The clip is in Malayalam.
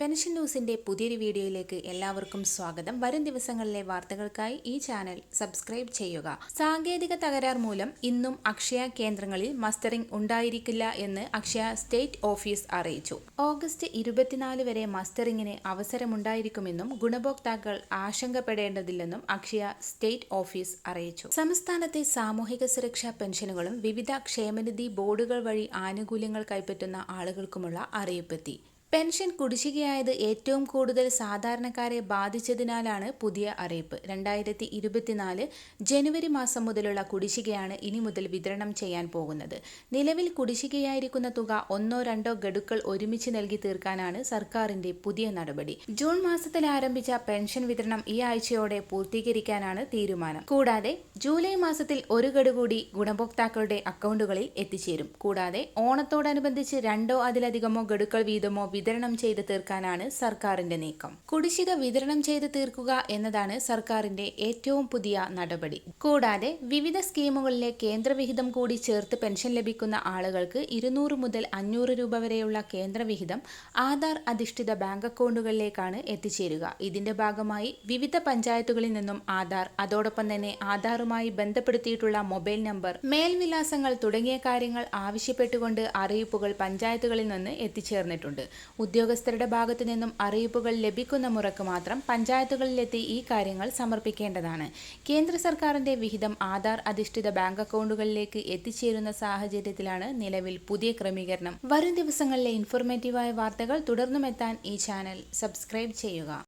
പെൻഷൻ ന്യൂസിന്റെ പുതിയൊരു വീഡിയോയിലേക്ക് എല്ലാവർക്കും സ്വാഗതം. വരും ദിവസങ്ങളിലെ വാർത്തകൾക്കായി ഈ ചാനൽ സബ്സ്ക്രൈബ് ചെയ്യുക. സാങ്കേതിക തകരാർ മൂലം ഇന്നും അക്ഷയ കേന്ദ്രങ്ങളിൽ മസ്റ്ററിംഗ് ഉണ്ടായിരിക്കില്ല എന്ന് അക്ഷയ സ്റ്റേറ്റ് ഓഫീസ് അറിയിച്ചു. ഓഗസ്റ്റ് ഇരുപത്തിനാല് വരെ മസ്റ്ററിംഗിന് അവസരമുണ്ടായിരിക്കുമെന്നും ഗുണഭോക്താക്കൾ ആശങ്കപ്പെടേണ്ടതില്ലെന്നും അക്ഷയ സ്റ്റേറ്റ് ഓഫീസ് അറിയിച്ചു. സംസ്ഥാനത്തെ സാമൂഹിക സുരക്ഷാ പെൻഷനുകളും വിവിധ ക്ഷേമനിധി ബോർഡുകൾ വഴി ആനുകൂല്യങ്ങൾ കൈപ്പറ്റുന്ന ആളുകൾക്കുമുള്ള അറിയിപ്പെത്തി. പെൻഷൻ കുടിശ്ശികയായത് ഏറ്റവും കൂടുതൽ സാധാരണക്കാരെ ബാധിച്ചതിനാലാണ് പുതിയ അറിയിപ്പ്. രണ്ടായിരത്തി ഇരുപത്തിനാല് ജനുവരി മാസം മുതലുള്ള കുടിശ്ശികയാണ് ഇനി മുതൽ വിതരണം ചെയ്യാൻ പോകുന്നത്. നിലവിൽ കുടിശ്ശികയായിരിക്കുന്ന തുക ഒന്നോ രണ്ടോ ഗഡുക്കൾ ഒരുമിച്ച് നൽകി തീർക്കാനാണ് സർക്കാരിന്റെ പുതിയ നടപടി. ജൂൺ മാസത്തിൽ ആരംഭിച്ച പെൻഷൻ വിതരണം ഈ ആഴ്ചയോടെ പൂർത്തീകരിക്കാനാണ് തീരുമാനം. കൂടാതെ ജൂലൈ മാസത്തിൽ ഒരു ഗഡു കൂടി ഗുണഭോക്താക്കളുടെ അക്കൗണ്ടുകളിൽ എത്തിച്ചേരും. കൂടാതെ ഓണത്തോടനുബന്ധിച്ച് രണ്ടോ അതിലധികമോ ഗഡുക്കൾ വീതമോ വിതരണം ചെയ്ത് തീർക്കാനാണ് സർക്കാരിന്റെ നീക്കം. കുടിശ്ശിക വിതരണം ചെയ്ത് തീർക്കുക എന്നതാണ് സർക്കാരിന്റെ ഏറ്റവും പുതിയ നടപടി. കൂടാതെ വിവിധ സ്കീമുകളിലെ കേന്ദ്രവിഹിതം കൂടി ചേർത്ത് പെൻഷൻ ലഭിക്കുന്ന ആളുകൾക്ക് ഇരുന്നൂറ് മുതൽ അഞ്ഞൂറ് രൂപ വരെയുള്ള കേന്ദ്രവിഹിതം ആധാർ അധിഷ്ഠിത ബാങ്ക് അക്കൗണ്ടുകളിലേക്കാണ് എത്തിച്ചേരുക. ഇതിന്റെ ഭാഗമായി വിവിധ പഞ്ചായത്തുകളിൽ നിന്നും ആധാർ അതോടൊപ്പം തന്നെ ആധാറുമായി ബന്ധപ്പെടുത്തിയിട്ടുള്ള മൊബൈൽ നമ്പർ മേൽവിലാസങ്ങൾ തുടങ്ങിയ കാര്യങ്ങൾ ആവശ്യപ്പെട്ടുകൊണ്ട് അറിയിപ്പുകൾ പഞ്ചായത്തുകളിൽ നിന്ന് എത്തിച്ചേർന്നിട്ടുണ്ട്. ഉദ്യോഗസ്ഥരുടെ ഭാഗത്തു നിന്നും അറിയിപ്പുകൾ ലഭിക്കുന്ന മുറക്ക് മാത്രം പഞ്ചായത്തുകളിലെത്തി ഈ കാര്യങ്ങൾ സമർപ്പിക്കേണ്ടതാണ്. കേന്ദ്ര സർക്കാരിന്റെ വിഹിതം ആധാർ അധിഷ്ഠിത ബാങ്ക് അക്കൗണ്ടുകളിലേക്ക് എത്തിച്ചേരുന്ന സാഹചര്യത്തിലാണ് നിലവിൽ പുതിയ ക്രമീകരണം. വരും ദിവസങ്ങളിലെ ഇൻഫോർമേറ്റീവായ വാർത്തകൾ തുടർന്നുമെത്താൻ ഈ ചാനൽ സബ്സ്ക്രൈബ് ചെയ്യുക.